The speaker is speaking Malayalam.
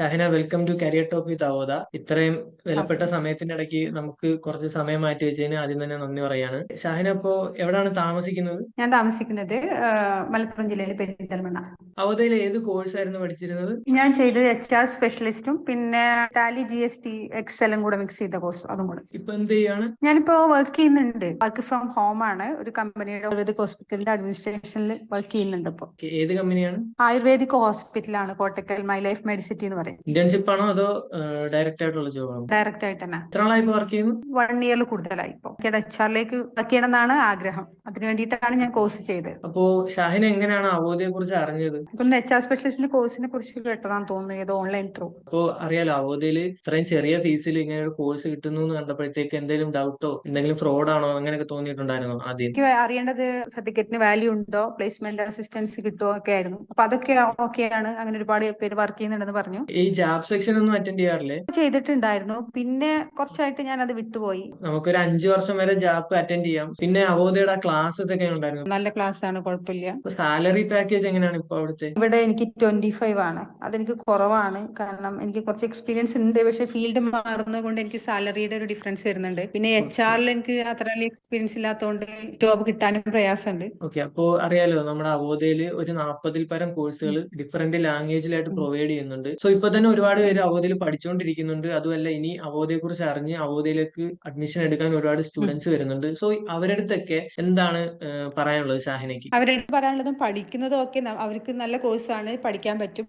Shahana welcome to career talk with അവോദ ഇത്രയും വിലപ്പെട്ട സമയത്തിനിടയ്ക്ക് നമുക്ക് കുറച്ച് സമയം മാറ്റി വെച്ചതിന് ആദ്യം തന്നെ നന്ദി പറയാണ്. ഷഹന ഇപ്പോ എവിടാണ് താമസിക്കുന്നത്? ഞാൻ താമസിക്കുന്നത് മലപ്പുറം ജില്ലയിലെ പെരിന്തൽമണ്ണ. അവോദയിൽ ഏത് കോഴ്സ് ആയിരുന്നു പഠിച്ചിരുന്നത്? ഞാൻ ചെയ്തത് എച്ച് ആർ സ്പെഷ്യലിസ്റ്റും പിന്നെ ടാലി ജി എസ് ടി എക്സലും കൂടെ മിക്സ് ചെയ്ത കോഴ്സ് അതും കൂടെ. ഇപ്പൊ എന്ത് ചെയ്യാണ്? ഞാനിപ്പോ വർക്ക് ചെയ്യുന്നുണ്ട്. വർക്ക് ഫ്രം ഹോം ആണ്. ഒരു കമ്പനിയുടെ ആയുർവേദിക് ഹോസ്പിറ്റലിന്റെ അഡ്മിനിസ്ട്രേഷനിൽ വർക്ക് ചെയ്യുന്നുണ്ട് ഇപ്പോ. ഏത് കമ്പനിയാണ് ആയുർവേദിക് ഹോസ്പിറ്റലാണ് കോട്ടക്കൽ മൈ ലൈഫ് മെഡിസിറ്റി എന്ന് ഇന്റേൺഷിപ്പ് ആണോ അതോ ഡയറക്റ്റ് ആയിട്ടുള്ള ജോബാണോ ഡയറക്റ്റ് ആയിട്ട് തന്നെ. എത്ര നാളായി വർക്ക് ചെയ്യുന്നു? വൺ ഇയറിൽ കൂടുതലായി ഇപ്പോൾ എച്ച് ആറിലേക്ക് വർക്ക് ചെയ്യണമെന്നാണ് ആഗ്രഹം. അതിനു വേണ്ടിയിട്ടാണ് ഞാൻ കോഴ്സ് ചെയ്തത്. അപ്പോ ഷാഹിൻ എങ്ങനെയാണ് അവോധയെ കുറിച്ച് അറിഞ്ഞത് അപ്പം എച്ച് ആർ സ്പെഷ്യലിസ്റ്റിന്റെ കോഴ്സിനെ കുറിച്ച് കേട്ടതാന്ന് തോന്നുന്നു ഏതോ ഓൺലൈൻ ത്രൂ അപ്പോ അറിയാലോ അവോധയിൽ ഇത്രയും ചെറിയ ഫീസിൽ ഇങ്ങനെ ഒരു കോഴ്സ് കിട്ടുന്നു എന്ന് കണ്ടപ്പോഴത്തേക്ക് എന്തെങ്കിലും ഡൗട്ടോ എന്തെങ്കിലും ഫ്രോഡ് ആണോ അങ്ങനെയൊക്കെ തോന്നിയിട്ടുണ്ടായിരുന്നോ ആദ്യം? എനിക്ക് അറിയേണ്ടത് സർട്ടിഫിക്കറ്റിന് വാല്യൂ ഉണ്ടോ പ്ലേസ്മെന്റ് അസിസ്റ്റൻസ് കിട്ടുമോ ഒക്കെ ആയിരുന്നു. അപ്പൊ അതൊക്കെ ഓക്കെയാണ്. അങ്ങനെ ഒരുപാട് പേര് വർക്ക് ചെയ്യുന്നുണ്ടെന്ന് പറഞ്ഞു. ഈ ജാബ് സെക്ഷൻ ഒന്നും അറ്റൻഡ് ചെയ്യാറില്ലേ? ചെയ്തിട്ടുണ്ടായിരുന്നു. പിന്നെ കുറച്ചായിട്ട് ഞാൻ അത് വിട്ടുപോയി. നമുക്കൊരു അഞ്ചു വർഷം വരെ ജാബ് അറ്റൻഡ് ചെയ്യാം. പിന്നെ അവോദയുടെ ക്ലാസ്സസ് ഒക്കെ ഉണ്ടായിരുന്നു നല്ല ക്ലാസ് ആണ് കുഴപ്പമില്ല. സാലറി പാക്കേജ് എങ്ങനെയാണ് ഇപ്പൊ അവിടുത്തെ? ഇവിടെ എനിക്ക് ട്വന്റി ഫൈവ് ആണ്. അതെനിക്ക് കുറവാണ്. കാരണം എനിക്ക് കുറച്ച് എക്സ്പീരിയൻസ് ഉണ്ട്. പക്ഷെ ഫീൽഡ് മാറുന്നതുകൊണ്ട് എനിക്ക് സാലറിയുടെ ഒരു ഡിഫറൻസ് വരുന്നുണ്ട്. പിന്നെ എച്ച് ആറിൽ എനിക്ക് അത്ര വലിയ എക്സ്പീരിയൻസ് ഇല്ലാത്തതുകൊണ്ട് ജോബ് കിട്ടാനും പ്രയാസമുണ്ട്. ഓക്കെ അപ്പോ അറിയാലോ നമ്മുടെ അവോധയിൽ ഒരു നാൽപ്പതിൽ പരം കോഴ്സുകൾ ഡിഫറെന്റ് ലാംഗ്വേജിലായിട്ട് പ്രൊവൈഡ് ചെയ്യുന്നുണ്ട്. സോ ഇപ്പൊ തന്നെ ഒരുപാട് പേര് അവോധയിൽ പഠിച്ചുകൊണ്ടിരിക്കുന്നുണ്ട് അതുമല്ല ഇനി അവോധയെ കുറിച്ച് അറിഞ്ഞ് അവോധയിലേക്ക് അഡ്മിഷൻ എടുക്കാൻ ഒരുപാട് സ്റ്റുഡൻസ് വരുന്നുണ്ട്. സോ അവരുടെ അടുത്തൊക്കെ എന്താണ് പറയാനുള്ളത് ഷാഹിനയ്ക്ക്? അവരുടെ പറയാനുള്ളതും പഠിക്കുന്നതും ഒക്കെ അവർക്ക് നല്ല കോഴ്സാണ് പഠിക്കാൻ പറ്റും.